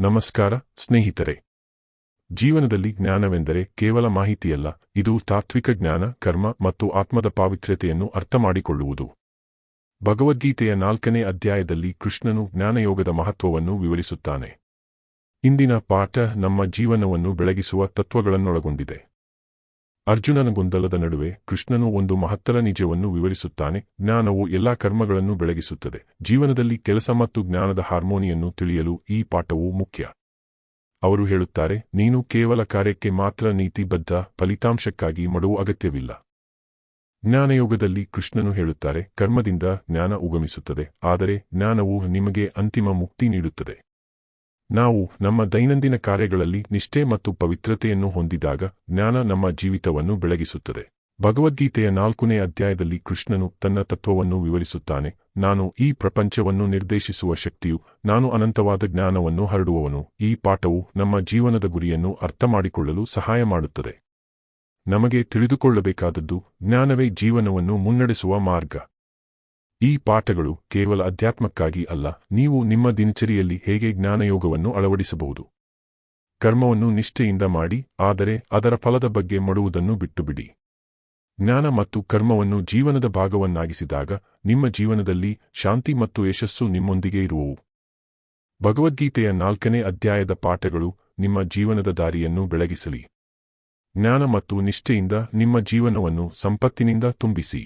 ನಮಸ್ಕಾರ, ಸ್ನೇಹಿತರೆ. ಜೀವನದಲ್ಲಿ ಜ್ಞಾನವೆಂದರೆ ಕೇವಲ ಮಾಹಿತಿಯಲ್ಲ, ಇದು ತಾತ್ವಿಕ ಜ್ಞಾನ, ಕರ್ಮ ಮತ್ತು ಆತ್ಮದ ಪಾವಿತ್ರ್ಯತೆಯನ್ನು ಅರ್ಥಮಾಡಿಕೊಳ್ಳುವುದು. ಭಗವದ್ಗೀತೆಯ ನಾಲ್ಕನೇ ಅಧ್ಯಾಯದಲ್ಲಿ ಕೃಷ್ಣನು ಜ್ಞಾನಯೋಗದ ಮಹತ್ವವನ್ನು ವಿವರಿಸುತ್ತಾನೆ. ಇಂದಿನ ಪಾಠ ನಮ್ಮ ಜೀವನವನ್ನು ಬೆಳಗಿಸುವ ತತ್ವಗಳನ್ನೊಳಗೊಂಡಿದೆ. ಅರ್ಜುನನ ಗೊಂದಲದ ನಡುವೆ ಕೃಷ್ಣನು ಒಂದು ಮಹತ್ತರ ನಿಜವನ್ನು ವಿವರಿಸುತ್ತಾನೆ. ಜ್ಞಾನವು ಎಲ್ಲಾ ಕರ್ಮಗಳನ್ನು ಬೆಳಗಿಸುತ್ತದೆ. ಜೀವನದಲ್ಲಿ ಕೆಲಸ ಮತ್ತು ಜ್ಞಾನದ ಹಾರ್ಮೋನಿಯನ್ನು ತಿಳಿಯಲು ಈ ಪಾಠವು ಮುಖ್ಯ. ಅವರು ಹೇಳುತ್ತಾರೆ, ನೀನು ಕೇವಲ ಕಾರ್ಯಕ್ಕೆ ಮಾತ್ರ ನೀತಿಬದ್ಧ, ಫಲಿತಾಂಶಕ್ಕಾಗಿ ಮಡುವು ಅಗತ್ಯವಿಲ್ಲ. ಜ್ಞಾನಯೋಗದಲ್ಲಿ ಕೃಷ್ಣನು ಹೇಳುತ್ತಾರೆ, ಕರ್ಮದಿಂದ ಜ್ಞಾನ ಉಗಮಿಸುತ್ತದೆ, ಆದರೆ ಜ್ಞಾನವು ನಿಮಗೆ ಅಂತಿಮ ಮುಕ್ತಿ ನೀಡುತ್ತದೆ. ನಾವು ನಮ್ಮ ದೈನಂದಿನ ಕಾರ್ಯಗಳಲ್ಲಿ ನಿಷ್ಠೆ ಮತ್ತು ಪವಿತ್ರತೆಯನ್ನು ಹೊಂದಿದಾಗ ಜ್ಞಾನ ನಮ್ಮ ಜೀವಿತವನ್ನು ಬೆಳಗಿಸುತ್ತದೆ. ಭಗವದ್ಗೀತೆಯ ನಾಲ್ಕನೇ ಅಧ್ಯಾಯದಲ್ಲಿ ಕೃಷ್ಣನು ತನ್ನ ತತ್ವವನ್ನು ವಿವರಿಸುತ್ತಾನೆ, ನಾನು ಈ ಪ್ರಪಂಚವನ್ನು ನಿರ್ದೇಶಿಸುವ ಶಕ್ತಿಯು ನಾನು ಅನಂತವಾದ ಜ್ಞಾನವನ್ನು ಹರಡುವವನು, ಈ ಪಾಠವು ನಮ್ಮ ಜೀವನದ ಗುರಿಯನ್ನು ಅರ್ಥಮಾಡಿಕೊಳ್ಳಲು ಸಹಾಯ ಮಾಡುತ್ತದೆ. ನಮಗೆ ತಿಳಿದುಕೊಳ್ಳಬೇಕಾದದ್ದು ಜ್ಞಾನವೇ ಜೀವನವನ್ನು ಮುನ್ನಡೆಸುವ ಮಾರ್ಗ. ಈ ಪಾಠಗಳು ಕೇವಲ ಅಧ್ಯಾತ್ಮಕ್ಕಾಗಿ ಅಲ್ಲ, ನೀವು ನಿಮ್ಮ ದಿನಚರಿಯಲ್ಲಿ ಹೇಗೆ ಜ್ಞಾನಯೋಗವನ್ನು ಅಳವಡಿಸಬಹುದು? ಕರ್ಮವನ್ನು ನಿಷ್ಠೆಯಿಂದ ಮಾಡಿ, ಆದರೆ ಅದರ ಫಲದ ಬಗ್ಗೆ ಮಡುವುದನ್ನು ಬಿಟ್ಟುಬಿಡಿ. ಜ್ಞಾನ ಮತ್ತು ಕರ್ಮವನ್ನು ಜೀವನದ ಭಾಗವನ್ನಾಗಿಸಿದಾಗ, ನಿಮ್ಮ ಜೀವನದಲ್ಲಿ ಶಾಂತಿ ಮತ್ತು ಯಶಸ್ಸು ನಿಮ್ಮೊಂದಿಗೆ ಇರುವವು. ಭಗವದ್ಗೀತೆಯ ನಾಲ್ಕನೇ ಅಧ್ಯಾಯದ ಪಾಠಗಳು ನಿಮ್ಮ ಜೀವನದ ದಾರಿಯನ್ನು ಬೆಳಗಿಸಲಿ. ಜ್ಞಾನ ಮತ್ತು ನಿಷ್ಠೆಯಿಂದ ನಿಮ್ಮ ಜೀವನವನ್ನು ಸಂಪತ್ತಿನಿಂದ ತುಂಬಿಸಿ.